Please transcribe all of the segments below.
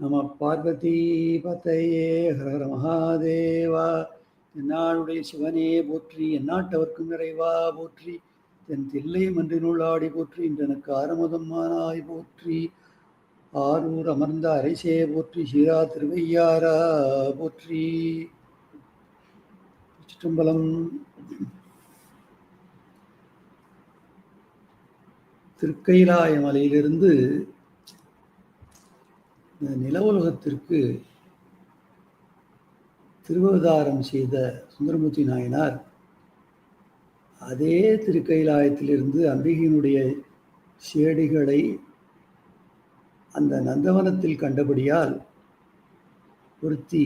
நம பார்வதி ஹரஹர மகாதேவா. என்னாளுடைய சிவனே போற்றி எந்நாட்டவர்க்கும் நிறைவா போற்றி தென் தில்லை மன்றினுள் நூலாடி போற்றி இன்றனுக்கு ஆரமுதம்மானாய் போற்றி. ஆரூர் அமர்ந்த அரைசே போற்றி சீரா திருவையாரா போற்றி. சிற்றம்பலம் திருக்கைலாய மலையிலிருந்து இந்த நில உலகத்திற்கு திருவதாரம் செய்த சுந்தரமூர்த்தி நாயனார் அதே திருக்கைலாயத்திலிருந்து அம்பிகையினுடைய சேடிகளை அந்த நந்தவனத்தில் கண்டபடியால் ஒருத்தி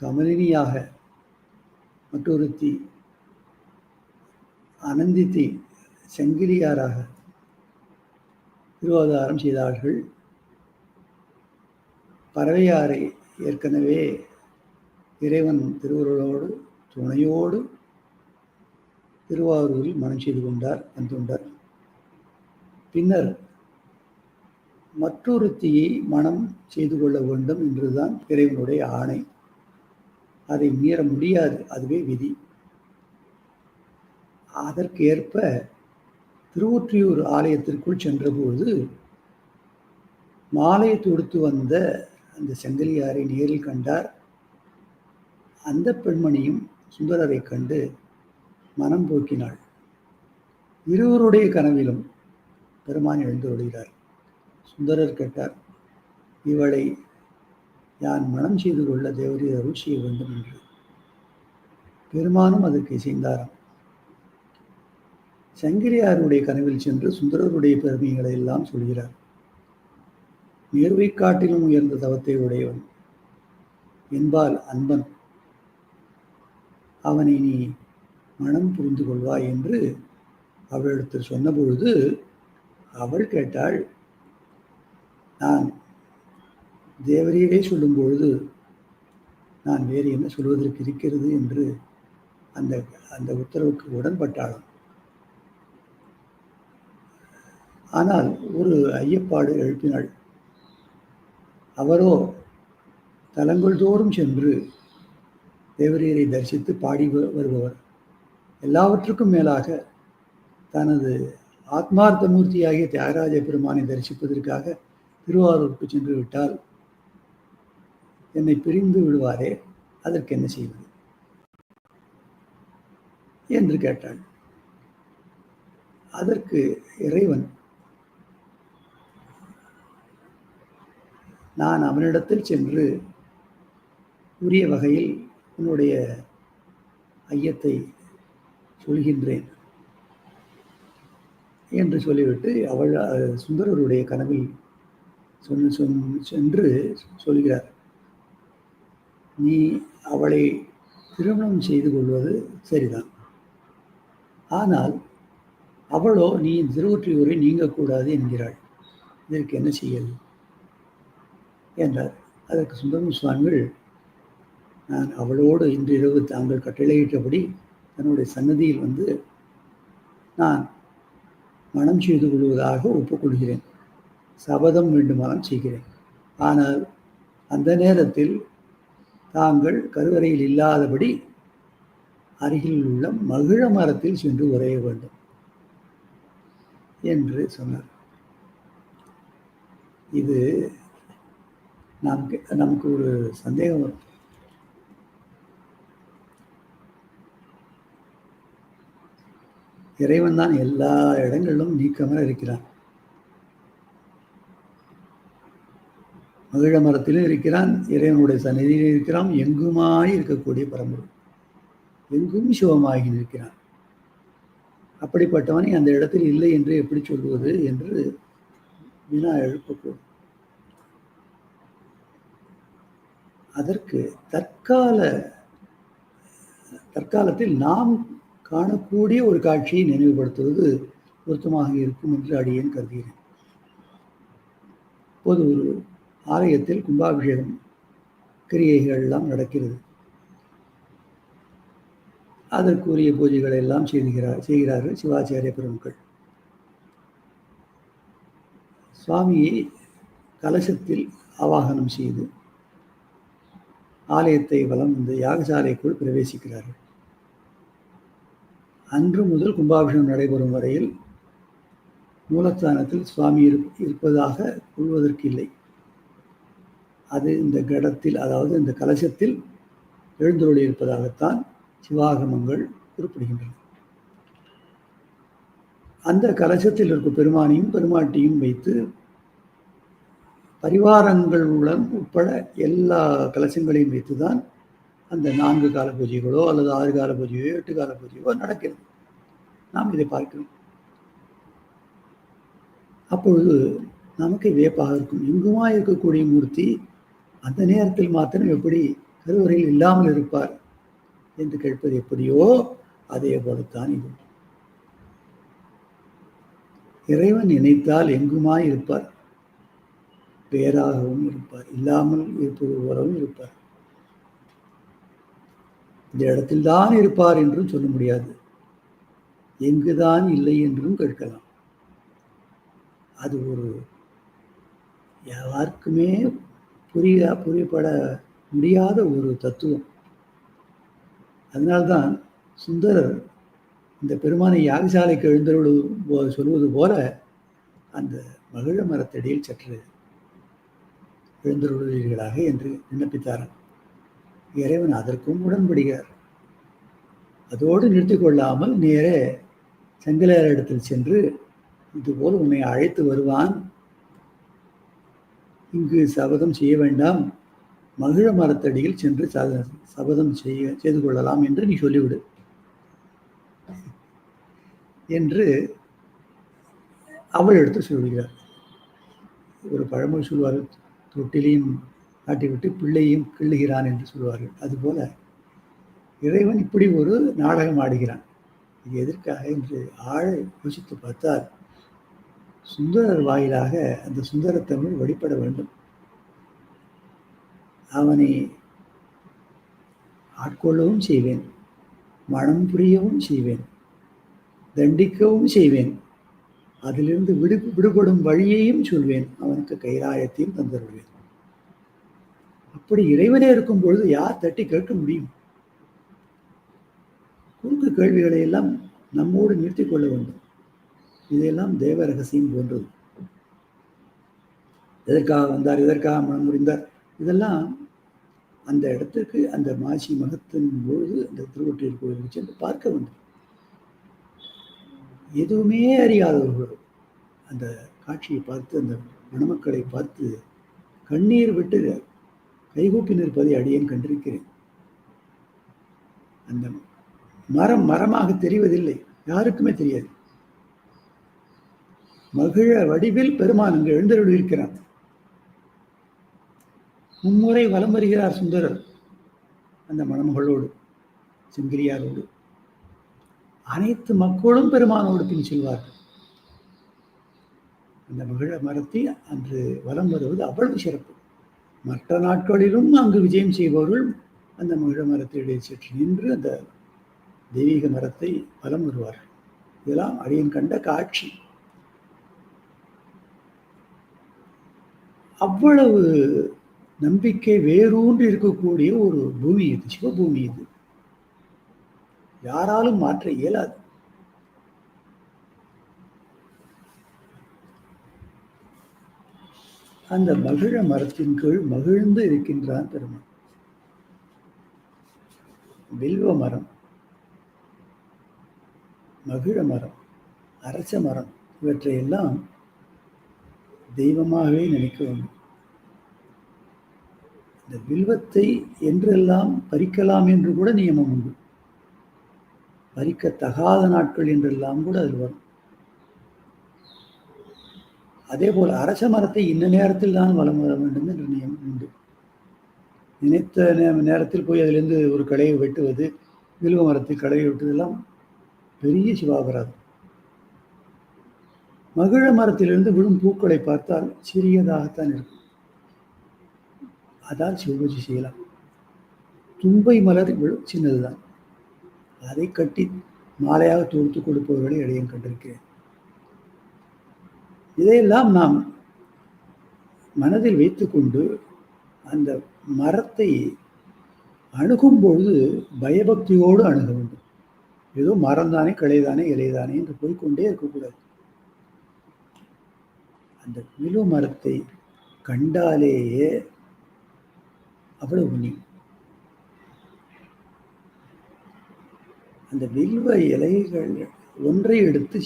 கமலினியாக மற்றொருத்தி அனந்தித்தி செங்கிலியாராக திருவாதாரம் செய்தார்கள். பறவையாரை ஏற்கனவே இறைவன் திருவருளோடு துணையோடு திருவாரூரில் மனம் செய்து கொண்டார் வந்துள்ளார் பின்னர் மற்றொருத்தியை மனம் செய்து கொள்ள வேண்டும் என்றுதான் இறைவனுடைய ஆணை. அதை மீற முடியாது அதுவே விதி. அதற்கு ஏற்ப திருவொற்றியூர் ஆலயத்திற்குள் சென்றபோது மாலை தொடுத்து வந்த அந்த செங்கலியாரை நேரில் கண்டார். அந்த பெண்மணியும் சுந்தரரை கண்டு மனம் போக்கினாள். இருவருடைய கனவிலும் பெருமான் எழுந்து விடுகிறார் சுந்தரர் கேட்டார் இவளை யான் மனம் செய்து கொள்ள தேவரி அருள் செய்ய வேண்டும் என்று? பெருமானும் அதற்கு இசைந்தாராம். சங்கிரியாருடைய கனவில் சென்று சுந்தரருடைய பெருமைகளை எல்லாம் சொல்கிறார். நேர்வைக் காட்டிலும் உயர்ந்த தவத்தை உடையவன். என்பால் அன்பன். அவனை நீ மனம் புரிந்து கொள்வாய் என்று அவளிடத்தில் சொன்னபொழுது அவள் கேட்டாள் நான் தேவரையவே சொல்லும் பொழுது நான் வேறு என்ன சொல்வதற்கு இருக்கிறது? என்று அந்த அந்த உத்தரவுக்கு உடன்பட்டாளும். ஆனால் ஒரு ஐயப்பாடு எழுப்பினாள். அவரோ தலங்கள் தோறும் சென்று தேவரீரை தரிசித்து பாடி வருபவர். எல்லாவற்றுக்கும் மேலாக தனது ஆத்மார்த்த மூர்த்தியாகிய தியாகராஜ பெருமானை தரிசிப்பதற்காக திருவாரூருக்கு சென்று விட்டால் என்னை பிரிந்து விடுவாரே அதற்கு என்ன செய்வது? என்று கேட்டாள். அதற்கு இறைவன் நான் அவனிடத்தில் சென்று உரிய வகையில் உன்னுடைய ஐயத்தை சொல்கின்றேன் என்று சொல்லிவிட்டு அவள் சுந்தரருடைய கனவில் சொன்ன சொன் சென்று சொல்கிறார். நீ அவளை திருமணம் செய்து கொள்வது சரிதான். ஆனால் அவளோ நீ திருவொற்றியூரை நீங்கக்கூடாது என்கிறாள். இதற்கு என்ன செய்யல்? என்றார். அதற்கு சுந்தரம் சுவாமிகள் நான் அவளோடு இன்று இரவு தாங்கள் கட்டளையிட்டபடி தன்னுடைய சன்னதியில் வந்து நான் மனம் செய்து கொள்வதாக ஒப்புக்கொள்கிறேன். சபதம் வேண்டுமானால் செய்கிறேன். ஆனால் அந்த நேரத்தில் தாங்கள் கருவறையில் இல்லாதபடி அருகில் உள்ள மகிழ மரத்தில் சென்று உரைய வேண்டும் என்று சொன்னார். இது நமக்கு நமக்கு ஒரு சந்தேகம் வரும் இறைவன் தான் எல்லா இடங்களிலும் நீக்கமாக இருக்கிறான். மகிழ மரத்திலும் இருக்கிறான் இறைவனுடைய சந்நிதியிலும் இருக்கிறான் எங்குமாய் இருக்கக்கூடிய பரம்பொருள். எங்கும் சிவமாகி நிற்கிறான். அப்படிப்பட்டவனை அந்த இடத்தில் இல்லை என்று எப்படி சொல்வது என்று வினா எழுப்பக்கூடும். அதற்கு தற்கால தற்காலத்தில் நாம் காணக்கூடிய ஒரு காட்சியை நினைவுபடுத்துவது பொருத்தமாக இருக்கும் என்று அடியேன் கருதுகிறேன். இப்போது ஒரு ஆலயத்தில் கும்பாபிஷேகம் கிரியைகள் எல்லாம் நடக்கிறது. அதற்குரிய பூஜைகளை எல்லாம் செய்துகிறார் செய்கிறார்கள் சிவாச்சாரிய பெருமக்கள். சுவாமியை கலசத்தில் ஆவாகனம் செய்து ஆலயத்தை வலம் வந்து யாகசாலைக்குள் பிரவேசிக்கிறார்கள். அன்று முதல் கும்பாபிஷேகம் நடைபெறும் வரையில் மூலஸ்தானத்தில் சுவாமி இருப்பதாக கொள்வதற்கு இல்லை. அது இந்த கடத்தில் அதாவது இந்த கலசத்தில் எழுந்தருளி இருப்பதாகத்தான் சிவாகமங்கள் குறிப்பிடுகின்றன. அந்த கலசத்தில் இருக்கும் பெருமானையும் பெருமாட்டியும் வைத்து பரிவாரங்களுடன் உட்பட எல்லா கலசங்களையும் வைத்துதான் அந்த நான்கு கால பூஜைகளோ அல்லது ஆறு கால பூஜையோ எட்டு கால பூஜையோ நடக்கிறது. நாம் இதை பார்க்கிறோம். அப்பொழுது நமக்கு வியப்பாக இருக்கும். எங்குமா இருக்கக்கூடிய மூர்த்தி அந்த நேரத்தில் மாத்திரம் எப்படி கருவறையில் இல்லாமல் இருப்பார் என்று கேட்பது எப்படியோ அதே போலத்தான் இது. இறைவன் நினைத்தால் எங்குமாய் இருப்பார்? பேராகவும் இருப்பார். இல்லாமல் இருப்பது போலவும் இருப்பார். இந்த இடத்தில் தான் இருப்பார் என்றும் சொல்ல முடியாது. எங்குதான் இல்லை என்றும் கேட்கலாம். அது ஒரு யாருக்குமே புரிய புரியப்பட முடியாத ஒரு தத்துவம். அதனால்தான் சுந்தரர் இந்த பெருமானை யாகசாலைக்கு எழுந்தருள் சொல்வது போல அந்த மகிழ மரத்தடியில் சற்று எழுந்தருள்வீர்களாக என்று விண்ணப்பித்தாராம் இறைவன் அதற்கும் உடன்படுகிறார். அதோடு நிறுத்தி கொள்ளாமல் நேரே செங்கலையார் இடத்தில் சென்று இதுபோல் உன்னை அழைத்து வருவான். இங்கு சபதம் செய்ய வேண்டாம். மகிழ மரத்தடியில் சென்று சபதம் செய்ய செய்து கொள்ளலாம் என்று நீ சொல்லிவிடு. என்று அவள் எடுத்து சொல்கிறார். ஒரு பழமொழி சொல்வார்கள். தொட்டிலையும் காட்டிவிட்டு பிள்ளையும் கிள்ளுகிறான் என்று சொல்வார்கள். அதுபோல இறைவன் இப்படி ஒரு நாடகம் ஆடுகிறான். இது எதற்காக என்று ஆழ யோசித்து பார்த்தால் சுந்தரர் வாயிலாக அந்த சுந்தர தமிழ் வெளிப்பட வேண்டும். அவனை ஆட்கொள்ளவும் செய்வேன் மனம் புரியவும் செய்வேன் தண்டிக்கவும் செய்வேன். அதிலிருந்து விடு விடுபடும் வழியையும் சொல்வேன். அவனுக்கு கைராயத்தையும் தந்துவிடுவேன் அப்படி இறைவனே இருக்கும் பொழுது யார் தட்டி கேட்க முடியும்? குறுக்கு கேள்விகளை எல்லாம் நம்மோடு நிறுத்தி கொள்ள வேண்டும். இதெல்லாம் தேவ ரகசியம் போன்றது. எதற்காக வந்தார் எதற்காக மனம் முடிந்தார் இதெல்லாம் அந்த இடத்துக்கு அந்த மாசி மகத்தின் பொழுது அந்த திருவொற்றியூர் கோயிலுக்கு சென்று பார்க்க வேண்டும். எதுவுமே அறியாதவர்கள். அந்த காட்சியை பார்த்து அந்த மணமக்களை பார்த்து கண்ணீர் விட்டு கைகூப்பி நிற்பதை அடியேன் கண்டிருக்கிறேன். அந்த மரம் மரமாக தெரிவதில்லை. யாருக்குமே தெரியாது. மகிழ வடிவில் பெருமான் அங்கு எழுந்தருள் மும்முறை வலம் வருகிறார் சுந்தரர். அந்த மணமகளோடு செங்கிரியாரோடு அனைத்து மக்களும் பெருமானோடு பின் செல்வார்கள். அந்த மகிழ மரத்தை அன்று வலம் வருவது அவ்வளவு சிறப்பு. மற்ற நாட்களிலும் அங்கு விஜயம் செய்பவர்கள் அந்த மகிழ மரத்தை சற்று நின்று அந்த தெய்வீக மரத்தை வலம் வருவார்கள். இதெல்லாம் அடியன் கண்ட காட்சி. அவ்வளவு நம்பிக்கை வேரூன்றி இருக்கக்கூடிய ஒரு பூமி இது சிவபூமி இது. யாராலும் மாற்ற இயலாது. அந்த மகிழ மரத்தின் கீழ் மகிழ்ந்து இருக்கின்றான் பெருமான். வில்வ மரம் மகிழ மரம் அரச மரம் இவற்றையெல்லாம் தெய்வமாகவே நினைக்க வேண்டும். இந்த வில்வத்தை என்றெல்லாம் பறிக்கலாம் என்று கூட நியமம் உண்டு. பறிக்கத்தகாத நாட்கள் என்றெல்லாம் கூட அதில் வரும். அதே போல் அரச மரத்தை இந்த நேரத்தில் தான் வளம் வர வேண்டும் என்ற நியமம் உண்டு. நினைத்த நேரத்தில் போய் அதிலிருந்து ஒரு களையை வெட்டுவது வில்வ மரத்தை களையை வெட்டுவதெல்லாம் பெரிய சிவாபராதம். மகிழ மரத்திலிருந்து விழும் பூக்களை பார்த்தால் சிறியதாகத்தான் இருக்கும். அதால் சிவபூஜை செய்யலாம். தும்பை மலர் சின்னதுதான். அதை கட்டி மாலையாக தொடுத்து கொடுப்பவர்களை இடையும் கண்டிருக்கிறேன். இதையெல்லாம் நாம் மனதில் வைத்துக்கொண்டு அந்த மரத்தை அணுகும் பொழுது பயபக்தியோடு அணுக வேண்டும். ஏதோ மரம் தானே கிளைதானே இலைதானே என்று போய்கொண்டே இருக்கக்கூடாது. அந்த வில்வ மரத்தை கண்டாலேயே அவ்வளவு நீ அந்த வில்வ இலைகள் ஒன்றை எடுத்து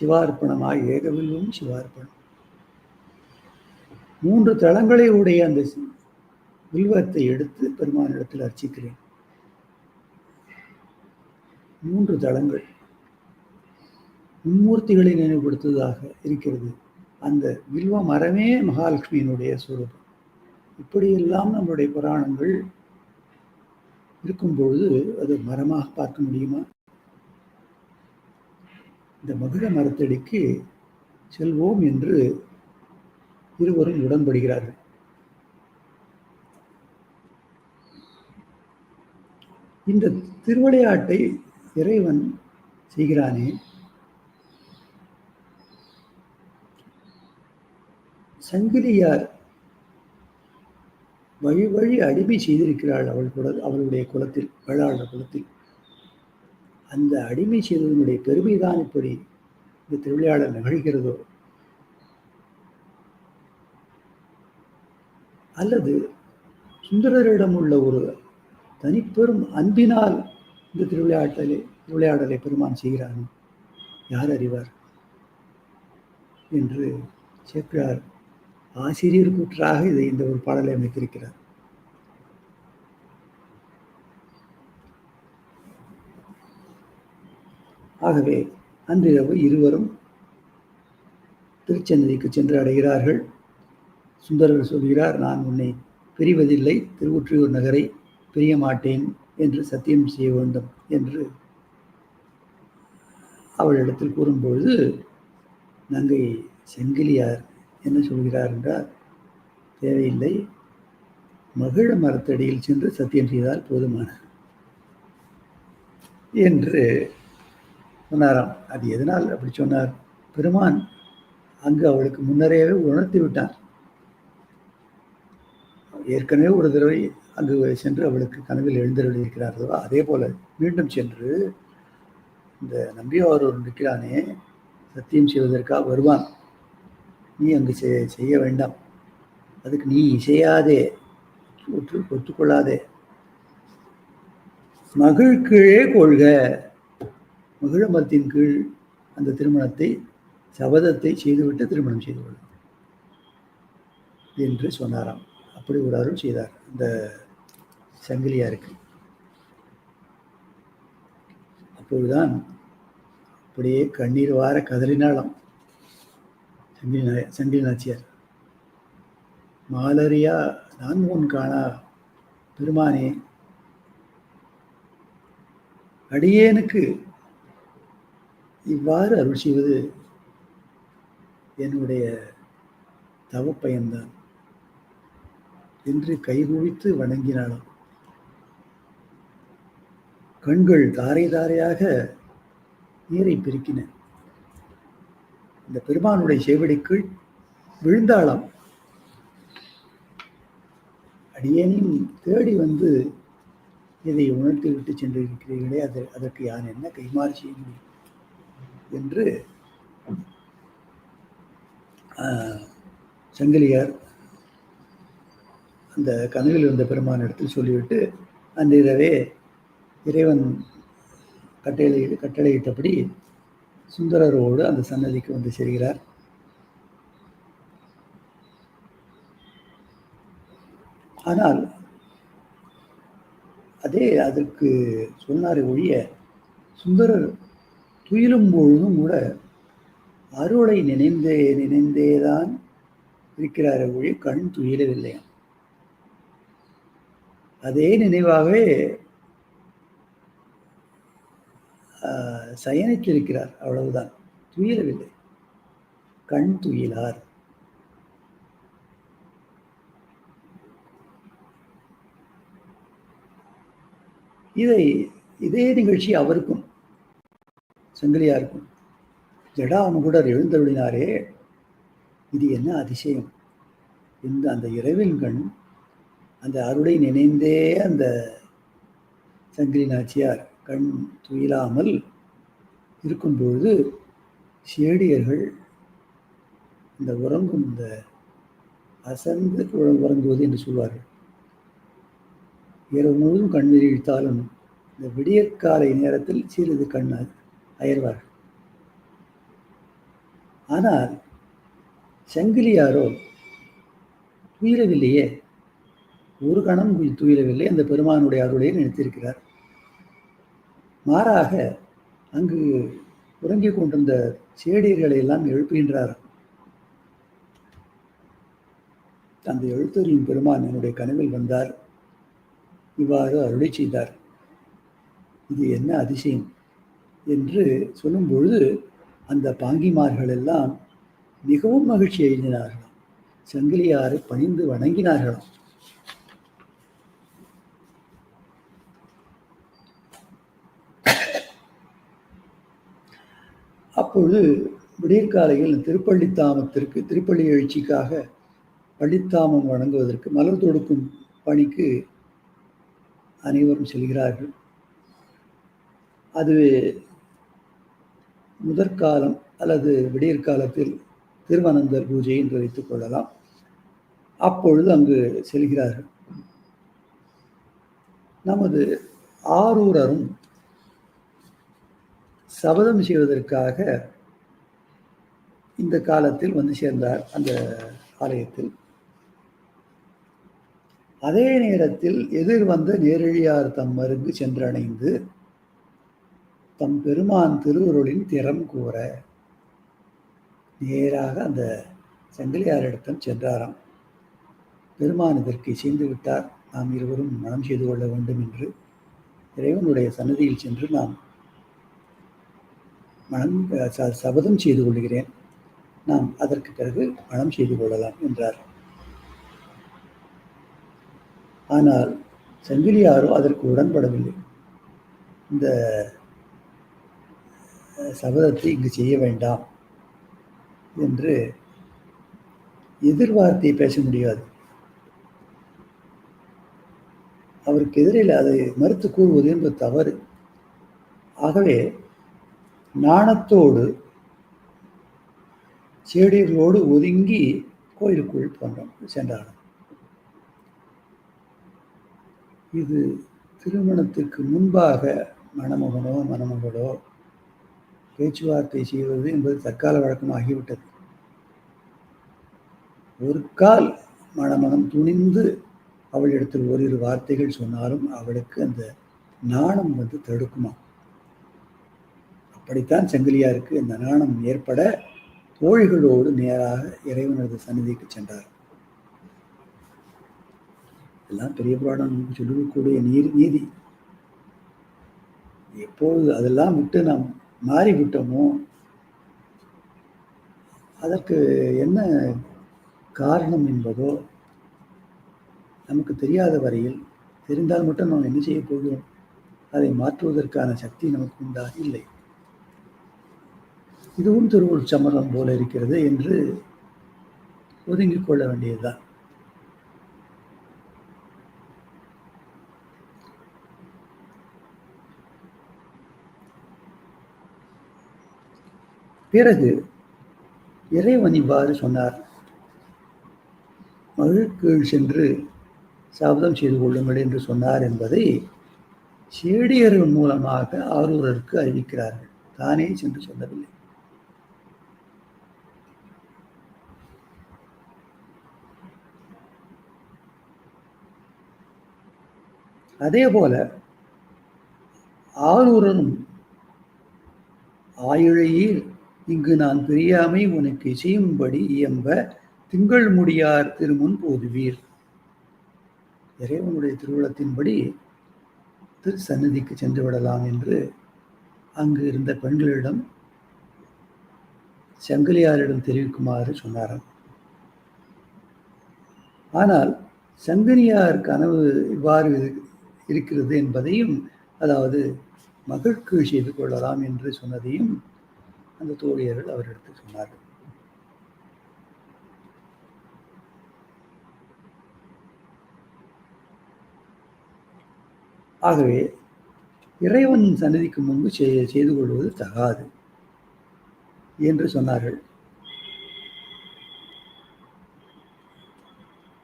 சிவார்ப்பணமாக ஏகவில்வம் சிவார்ப்பணம். மூன்று தளங்களை உடைய அந்த வில்வத்தை எடுத்து பெருமானிடத்தில் அர்ச்சிக்கிறேன். மூன்று தளங்கள். மும்மூர்த்திகளை நினைவுபடுத்துவதாக இருக்கிறது. அந்த வில்வ மரமே மகாலட்சுமியினுடைய சுரூபம். இப்படியெல்லாம் நம்முடைய புராணங்கள் இருக்கும் பொழுது அது மரமாக பார்க்க முடியுமா? இந்த மகிழ மரத்தடிக்கு செல்வோம் என்று இருவரும் உடன்படுகிறார்கள். இந்த திருவிளையாட்டை இறைவன் செய்கிறானே? சங்கிலியார் வழி வழி அடிமை செய்திருக்கிறாள் அவள் குல அவளுடைய குலத்தில் வேளாளர் குலத்தில். அந்த அடிமை செய்ததனுடைய பெருமைதான் இப்படி இந்த திருவிளையாடல் நிகழ்கிறதோ? அல்லது சுந்தரரிடம் உள்ள ஒரு தனிப்பெரும் அன்பினால் இந்த திருவிளையாட்டலை திருவிளையாடலை பெருமான் செய்கிறான்? யார் அறிவார்? என்று சேக்கிழார் ஆசிரியர் கூற்றாக இதை இந்த ஒரு பாடலை அமைத்திருக்கிறார். ஆகவே அன்றிரவு இருவரும் திருச்சன்னதிக்கு சென்று அடைகிறார்கள். சுந்தரர் சொல்கிறார் நான் உன்னை பிரிவதில்லை திருவொற்றியூர் நகரை பிரிய மாட்டேன் என்று சத்தியம் செய்ய வேண்டும் என்று அவளிடத்தில் கூறும்பொழுது நங்கை செங்கிலியார் என்ன சொல்கிறார் என்றால் தேவையில்லை மகிழ மரத்தடியில் சென்று சத்தியம் செய்தால் போதுமான என்று சொன்னாராம். அது எதனால் அப்படி சொன்னார்? பெருமான் அங்கு அவளுக்கு முன்னரேவே உணர்த்தி விட்டான். ஏற்கனவே ஒரு தடவை அங்கு சென்று அவளுக்கு கனவில் எழுந்திருக்கிறார்களோ அதே போல மீண்டும் சென்று இந்த நம்பியாரூர் நிற்கிறானே சத்தியம் செய்வதற்காக வருவான். நீ அங்கு செய்ய வேண்டாம். அதுக்கு நீ இசையாதே. ஒற்று ஒத்துக்கொள்ளாதே. மகிழ் கீழே கொள்க. மகிழ மரத்தின் கீழ் அந்த திருமணத்தை சபதத்தை செய்துவிட்டு திருமணம் செய்து கொள்ளும் என்று சொன்னாராம். அப்படி ஒரு அருள் செய்தார். அந்த சங்கிலியாருக்கு. அப்பொழுதுதான் அப்படியே கண்ணீர் வார கதறினாலாம் செந்தில் செந்தில் நாச்சியார். மாலரியா நான் உன் காணா பெருமானே. அடியேனுக்கு இவ்வாறு அருள் செய்வது என்னுடைய தவப்பயன்தான். என்று கைகுவித்து வணங்கினாளாம். கண்கள் தாரை தாரையாக நீரை பிரிக்கின. இந்த பெருமானுடைய சேவடிக்குள் விழுந்தாளாம். அடியேனையும் தேடி வந்து இதை உணர்த்தி விட்டு சென்றிருக்கிறீர்களே அது அதற்கு யான் என்ன கைமாறு செய்ய முடியும்? என்று சங்கிலியார் அந்த கனவில் இருந்த பெருமான் இடத்தில் சொல்லிவிட்டு அன்றிரவே இறைவன் கட்டளை கட்டளையிட்டபடி சுந்தரரோடு அந்த சன்னதிக்கு வந்து சேர்கிறார். ஆனால் அதே அதற்கு சொன்னார் ஒழிய சுந்தரர் துயிலும் பொழுதும் கூட அருளை நினைந்தே நினைந்தேதான் இருக்கிறார் ஒழி கண் துயிலவில்லையாம். அதே நினைவாகவே சயனித்திருக்கிறார். அவ்வளவுதான். துயிலவில்லை. கண் துயிலார். இதை இதே நிகழ்ச்சி அவருக்கும் செங்கலியாருக்கும். ஜடாமுகுடர் எழுந்தருளினாரே இது என்ன அதிசயம்? இந்த அந்த இரவின் கண் அந்த அருளை நினைந்தே அந்த சங்கிலி நாச்சியார் கண் துயிலாமல் இருக்கும்பொழுது சேடியர்கள் இந்த உறங்கும் இந்த அசந்து உறங்குவது என்று சொல்வார்கள். இரவு முழுவதும் கண்ணீர் இழுத்தாலும் இந்த விடியற்காலை நேரத்தில் சிறிது கண் அயர்வார்கள். ஆனால் செங்கிலியாரோ துயிலவில்லையே ஒரு கணம் துயிலவில்லை அந்த பெருமானுடைய அருளை நினைத்திருக்கிறார். மாறாக அங்கு உறங்கிக் கொண்டிருந்த சேடியர்களை எல்லாம் எழுப்புகின்றார். அந்த எழுத்தறியும் பெருமான் என்னுடைய கனவில் வந்தார். இவ்வாறு அருளை செய்தார். இது என்ன அதிசயம் என்று சொல்லும் பொழுது அந்த பாங்கிமார்கள் எல்லாம் மிகவும் மகிழ்ச்சி எழுதினார்களாம் சங்கிலியாரை பணிந்து வணங்கினார்களாம். அப்பொழுது விடியற்காலையில் திருப்பள்ளித்தாமத்திற்கு திருப்பள்ளி எழுச்சிக்காக பள்ளித்தாமம் வழங்குவதற்கு மலர் தொடுக்கும் பணிக்கு அனைவரும் செல்கிறார்கள். அது முதற்காலம் அல்லது விடியற்காலத்தில் திருவனந்தர் பூஜை என்று வைத்துக் கொள்ளலாம். அப்பொழுது அங்கு செல்கிறார்கள். நமது ஆரூரரும் சபதம் செய்வதற்காக இந்த காலத்தில் வந்து சேர்ந்தார் அந்த ஆலயத்தில். அதே நேரத்தில் எதிர் வந்த நேரழியார் தம் மருங்கு சென்றடைந்து தம் பெருமான் திருவருளின் திறம் கூற நேராக அந்த செங்கலியாரிடத்தம் சென்றாராம். பெருமான் இதற்கு இசைந்து விட்டார். நாம் இருவரும் மனம் செய்து கொள்ள வேண்டும் என்று இறைவனுடைய சன்னதியில் சென்று நாம் மனம் ச- சபதம் செய்து கொள்கிறேன். நாம் அதற்கு பிறகு மனம் செய்து கொள்ளலாம் என்றார். ஆனால் செங்கிலியாரோ அதற்கு உடன்படவில்லை. இந்த சபதத்தை இங்கு செய்ய வேண்டாம் என்று எதிர்வார்த்தை பேச முடியாது. அவருக்கு எதிரில் அதை மறுத்து கூறுவது என்பது தவறு. ஆகவே நாணத்தோடு செடிகளோடு ஒதுங்கி கோயிலுக்குள் போன்றோம் சென்றார்கள். இது திருமணத்துக்கு முன்பாக மணமகனோ மணமகளோ பேச்சுவார்த்தை செய்வது என்பது தற்கால வழக்கமாகிவிட்டது. ஒரு கால் மணமகன் துணிந்து அவளிடத்தில் ஓரிரு வார்த்தைகள் சொன்னாலும் அவளுக்கு அந்த நாணம் வந்து தடுக்குமா? அப்படித்தான் செங்கிலியாருக்கு இந்த நாணம் ஏற்பட தோழிகளோடு நேராக இறைவனது சந்நிதிக்கு சென்றார். எல்லாம் பெரிய புராணம் நமக்கு சொல்லக்கூடிய நீர் நீதி. எப்பொழுது அதெல்லாம் விட்டு நாம் மாறிவிட்டோமோ அதற்கு என்ன காரணம் என்பதோ நமக்கு தெரியாத வரையில் தெரிந்தால் மட்டும் நாம் என்ன செய்ய போகிறோம்? அதை மாற்றுவதற்கான சக்தி நமக்கு உண்டா? இல்லை. இதுவும் திருவுள் சமரம் போல இருக்கிறது என்று ஒதுங்கிக் கொள்ள வேண்டியதுதான். பிறகு இறைவன் இவ்வாறு சொன்னார். மகிழ்கீழ் சென்று சாபதம் செய்து கொள்ளுங்கள் என்று சொன்னார் என்பதை செடியர்கள் மூலமாக ஆரூரருக்கு அறிவிக்கிறார்கள். தானே சென்று சொல்லவில்லை. அதே போல ஆரூரனும் ஆயுழையில் இங்கு நான் பிரியாமை உனக்கு இசையும்படி இயம்ப திங்கள் முடியார் திருமுன் போதுவீர். இறைவனுடைய திருவுளத்தின்படி திரு சந்நிதிக்கு சென்று விடலாம் என்று அங்கு இருந்த பெண்களிடம் சங்கிலியாரிடம் தெரிவிக்குமாறு சொன்னாராம். ஆனால் சங்கனியார் கனவு இவ்வாறு இருக்கிறது என்பதையும் அதாவது மகிழ்ச்சி செய்து கொள்ளலாம் என்று சொன்னதையும் அந்த தோழியர்கள் அவரிடத்து சொன்னார்கள். ஆகவே இறைவன் சன்னதிக்கு முன்பு செய் செய்து கொள்வது தகாது என்று சொன்னார்கள்.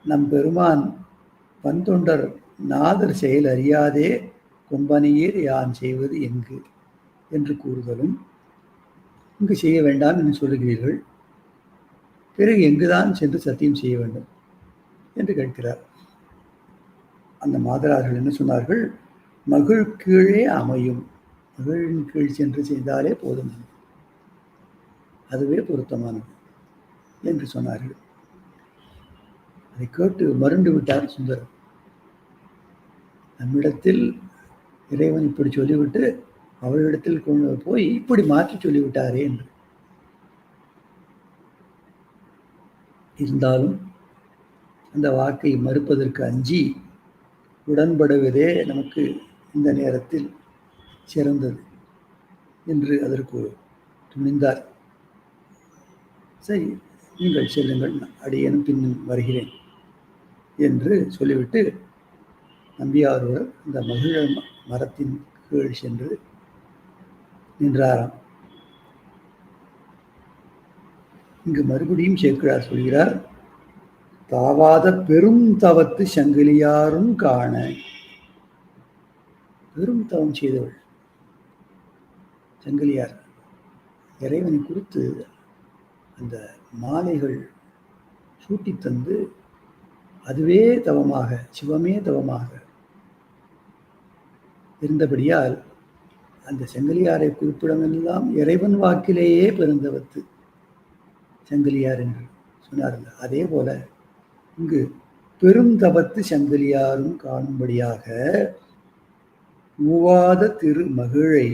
நம் பெருமான் பந்தொண்டர் நாதர் செயல் அறியாதே கொம்பனையீர் யான் செய்வது எங்கு? என்று கூறுதலும் இங்கு செய்ய வேண்டாம் என்று சொல்லுகிறீர்கள். பிறகு எங்குதான் சென்று சத்தியம் செய்ய வேண்டும்? என்று கேட்கிறார். அந்த மாதரார்கள் என்ன சொன்னார்கள்? மகிழ் கீழே அமையும். மகிழின் கீழ் சென்று செய்தாலே போதும். அதுவே பொருத்தமானது என்று சொன்னார்கள். அதை கேட்டு மருண்டு விட்டார் சுந்தரம். நம்மிடத்தில் இறைவன் இப்படி சொல்லிவிட்டு அவளிடத்தில் கொண்டு போய் இப்படி மாற்றி சொல்லிவிட்டாரே என்று. இருந்தாலும் அந்த வாக்கை மறுப்பதற்கு அஞ்சி உடன்படுவதே நமக்கு இந்த நேரத்தில் சிறந்தது என்று அதற்கு துணிந்தார். சரி நீங்கள் செல்லுங்கள் அடியேனும் பின்னும் வருகிறேன் என்று சொல்லிவிட்டு நம்பியாரூர் இந்த மகிழ ம- மரத்தின் கீழ் சென்று நின்றாராம். இங்கு மறுபடியும் சேர்க்கிறார் சொல்கிறார் தாவாத பெரும் தவத்து சங்கிலியாரும் காண. பெரும் தவம் செய்தவள் சங்கிலியார் இறைவனை குறித்து அந்த மாலைகள் சூட்டி தந்து அதுவே தவமாக சிவமே தவமாக இருந்தபடியால் அந்த செங்கலியாரை குறிப்பிடமெல்லாம் இறைவன் வாக்கிலேயே பிறந்தவத்து செங்கலியார் என்று சொன்னார்கள். அதே போல இங்கு பெரும் தபத்து செங்கலியாரும் காணும்படியாக மூவாத திரு மகிழை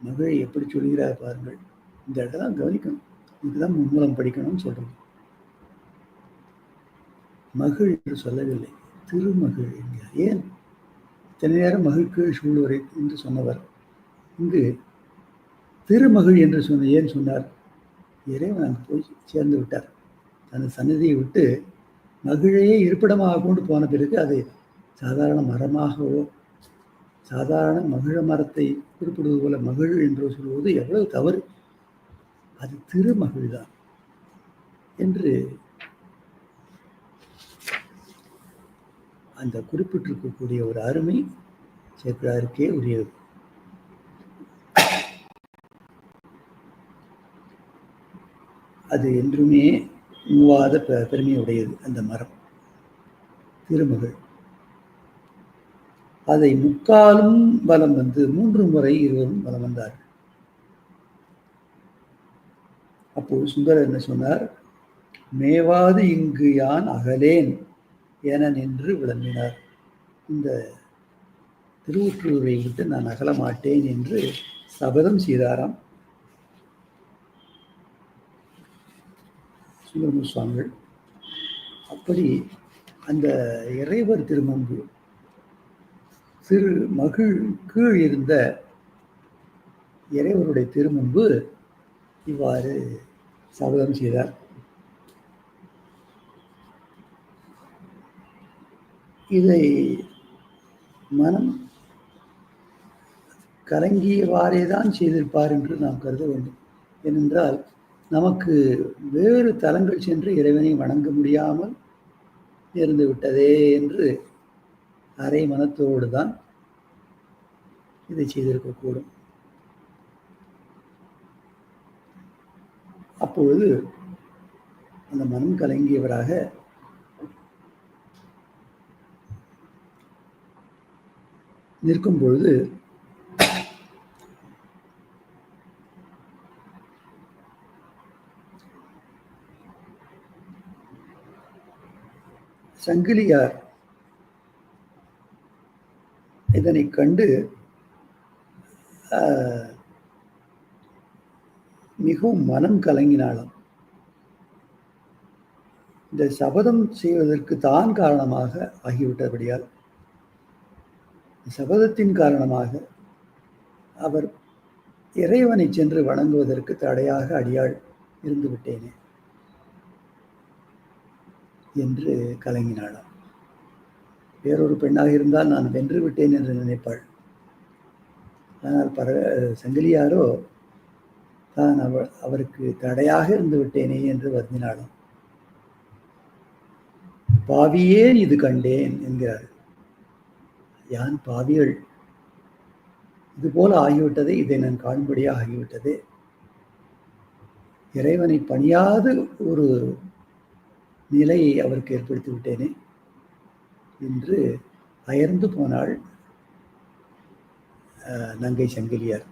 மகிழை எப்படி சொல்கிறார் பாருங்கள். இந்த இடத்துல கவனிக்கணும். இதுதான் மும்மூலம் படிக்கணும்னு சொல்றது. மகிழ் என்று சொல்லவில்லை திருமகிழ் என்கிறார். ஏன்? இத்தனை நேரம் மகிழ்கீழ் சூழ்வரை என்று சொன்னவர். இங்கு திருமகிழ் என்று சொன்ன ஏன் சொன்னார்? இறைவன் அங்கு போய் சேர்ந்து விட்டார். தனது சன்னதியை விட்டு மகிழையே இருப்பிடமாக கொண்டு போன பிறகு அதை சாதாரண மரமாகவோ சாதாரண மகிழ மரத்தை குறிப்பிடுவது போல மகிழ் என்று சொல்வது எவ்வளவு தவறு. அது திருமகிழ் தான் என்று அந்த குறிப்பிட்டிருக்கக்கூடிய ஒரு அருமை சேர்க்கிறாருக்கே உரியது. அது என்றுமே மூவாத பெ- பெருமையுடையது அந்த மரம். திருமகள். அதை முக்காலும் பலம் வந்து மூன்று முறை இருவரும் பலம் வந்தார்கள். அப்போது சுந்தரர் என்ன சொன்னார்? மேவாது இங்கு யான் அகலேன். என நின்று விளம்பினார். இந்த திருவுற்றூரை விட்டு நான் அகல மாட்டேன் என்று சபதம் செய்தாராம். சுப்பிரமணிய சுவாமிகள் அப்படி அந்த இறைவர் திருமம்பு திரு மகிழ் கீழ் இருந்த இறைவருடைய திருமுன்பு இவ்வாறு சபதம் செய்தார். இதை மனம் கலங்கியவாறே தான் செய்திருப்பார் என்று நாம் கருத வேண்டும். ஏனென்றால் நமக்கு வேறு தலங்கள் சென்று இறைவனை வணங்க முடியாமல் இருந்து விட்டதே என்று அரை மனத்தோடு தான் இதை செய்திருக்கக்கூடும் அப்பொழுது அந்த மனம் கலங்கியவராக நிற்கும் பொழுது சங்கிலியார் இதனை கண்டு மிகவும் மனம் கலங்கினாலும் இந்த சபதம் செய்வதற்கு தான் காரணமாக ஆகிவிட்டபடியால் சபதத்தின் காரணமாக அவர் இறைவனை சென்று வணங்குவதற்கு தடையாக அடியாள் இருந்து விட்டேனே என்று கலங்கினாளாம். வேறொரு பெண்ணாக இருந்தால் நான் வென்று விட்டேன் என்று நினைப்பாள். ஆனால் பர சங்கிலியாரோ தான் அவ அவருக்கு தடையாக இருந்து விட்டேனே என்று வருந்தினாலும் பாவியேன் இது கண்டேன் என்கிறாள். யான் பாவிகள்? இது போல ஆகிவிட்டதே இதை நான் காணும்படியாக ஆகிவிட்டது. இறைவனை பணியாத ஒரு நிலையை அவருக்கு ஏற்படுத்தி விட்டேனே என்று அயர்ந்து போனாள் நங்கை சங்கிலியார்.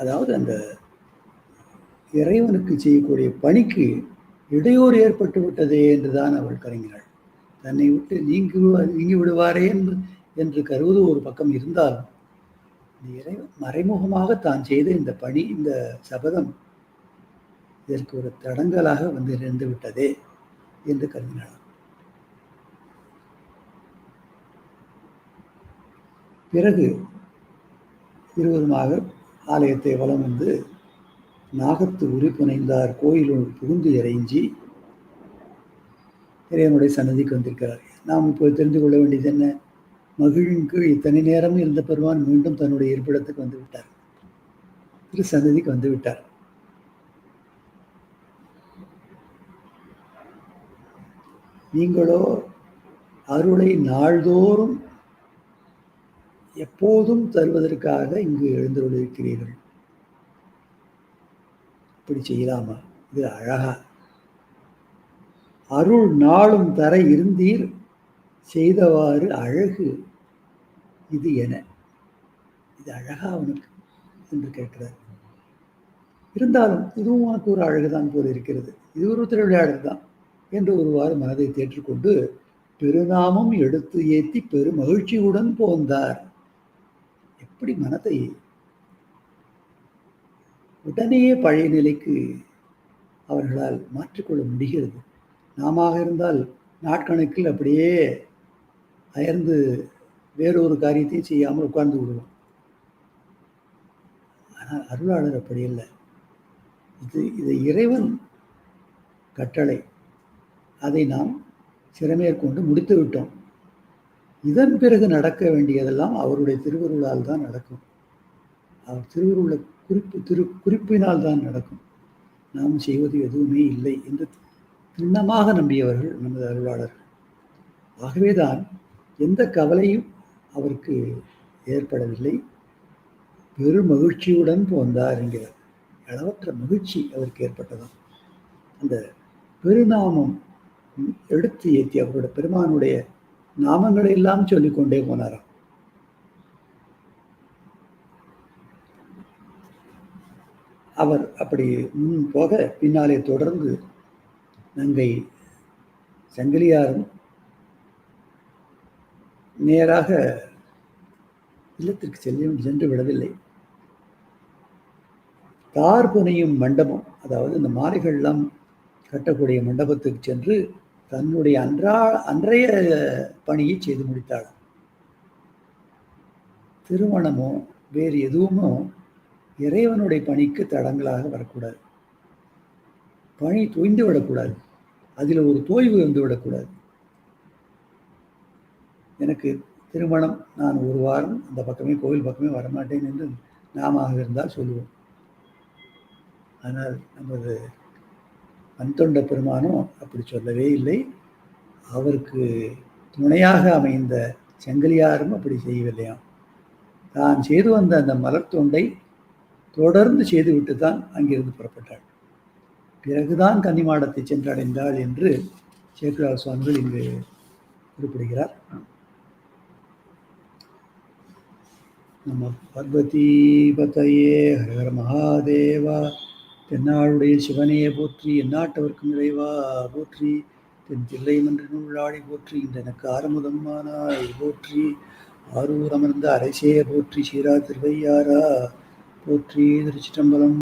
அதாவது அந்த இறைவனுக்கு செய்யக்கூடிய பணிக்கு இடையூறு ஏற்பட்டு விட்டதே என்றுதான் அவள் கருங்கினாள். தன்னை விட்டு நீங்கி நீங்கி விடுவாரே என்று என்று கருவது ஒரு பக்கம் இருந்தாலும் இறை மறைமுகமாக தான் செய்த இந்த பணி இந்த சபதம் இதற்கு ஒரு தடங்கலாக வந்து நிறைந்து விட்டதே என்று கருதினாள். பிறகு இருவருமாக ஆலயத்தை வலம் வந்து நாகத்து உரி புனைந்தார் கோயிலுள் புகுந்து இறைஞ்சி இறைவனுடைய சன்னதிக்கு வந்திருக்கிறார். நாம் இப்போது தெரிந்து கொள்ள வேண்டியது என்ன? மகிழின் இத்தனை நேரம் இருந்த பெருமான் மீண்டும் தன்னுடைய இருப்பிடத்துக்கு வந்து விட்டார் திரு சன்னதிக்கு வந்து விட்டார் நீங்களோ அருளை நாள்தோறும் எப்போதும் தருவதற்காக இங்கு எழுந்துள்ளிருக்கிறீர்கள் இப்படி செய்யலாமா? இது அழகா. அருள் நாளும் தர இருந்தீர் செய்தவாறு அழகு இது என. இது அழகா அவனுக்கு என்று கேட்கிறார். இருந்தாலும் இதுவும் உனக்கு ஒரு அழகுதான் போல இருக்கிறது. இது ஒரு திருவிளையாடல் தான் என்று ஒருவாறு மனதை தேற்றுக்கொண்டு பெருநாமம் எடுத்து ஏற்றி பெரு மகிழ்ச்சியுடன் போந்தார். எப்படி மனதை உடனேயே பழைய நிலைக்கு அவர்களால் மாற்றிக்கொள்ள முடிகிறது. நாம இருந்தால் நாட்கணக்கில் அப்படியே அயர்ந்து வேறொரு காரியத்தையும் செய்யாமல் உட்கார்ந்து விடுவோம். ஆனால் அருளாளர் அப்படி இல்லை இது இது இறைவன் கட்டளை. அதை நாம் சிறமேற்கொண்டு முடித்து விட்டோம். இதன் பிறகு நடக்க வேண்டியதெல்லாம் அவருடைய திருவருளால் தான் நடக்கும். அவர் திருவருளை குறிப்பு திரு குறிப்பினால் தான் நடக்கும். நாம் செய்வது எதுவுமே இல்லை என்று திண்ணமாக நம்பியவர்கள் நமது அருளாளர்கள். ஆகவேதான் எந்த கவலையும் அவருக்கு ஏற்படவில்லை. பெரும் மகிழ்ச்சியுடன் போந்தார் என்கிறார். அளவற்ற மகிழ்ச்சி அவருக்கு ஏற்பட்டதாம். அந்த பெருநாமம் எடுத்து ஏற்றி அவருடைய பெருமானுடைய நாமங்களை எல்லாம் சொல்லிக்கொண்டே போனாராம். அவர் அப்படி முன் போக பின்னாலே தொடர்ந்து நங்கை சங்கிலியாரும் நேராக இல்லத்திற்கு செல்லும் சென்று விடவில்லை. தார் புனையும் மண்டபம் அதாவது இந்த மாலைகள்லாம் கட்டக்கூடிய மண்டபத்துக்கு சென்று தன்னுடைய அன்றா அன்றைய பணியை செய்து முடித்தாள். திருமணமோ வேறு எதுவுமோ இறைவனுடைய பணிக்கு தடங்களாக வரக்கூடாது. பணி தொய்ந்து விடக்கூடாது. அதில் ஒரு தோய்வு வந்து விடக்கூடாது. எனக்கு திருமணம் நான் ஒரு வாரம் அந்த பக்கமே கோவில் பக்கமே வரமாட்டேன் என்று நாம இருந்தால் சொல்லுவோம். ஆனால் நமது அந்தொண்ட பெருமானும் அப்படி சொல்லவே இல்லை. அவருக்கு துணையாக அமைந்த செங்கலியாரும் அப்படி செய்யவில்லையாம். தான் செய்து வந்த அந்த மலர் தொண்டை தொடர்ந்து செய்துவிட்டு தான் அங்கிருந்து புறப்பட்டாள். பிறகுதான் கன்னிமாடத்தை சென்றடைந்தாள் என்று சேக்கரார் சுவாமிகள் இங்கு குறிப்பிடுகிறார். நம்ம பார்வதி பதையே ஹரஹர மகாதேவா தென்னாளுடைய சிவனையே போற்றி எந்நாட்டவர்க்கும் நிறைவா போற்றி தென் தில்லை மன்ற நூலாடி போற்றி இந்த எனக்கு ஆறுமுதம்மானாய் போற்றி ஆரூர் அமர்ந்த அரசே போற்றி சீரா திருவையாரா போற்றி திருச்சிற்றம்பலம்.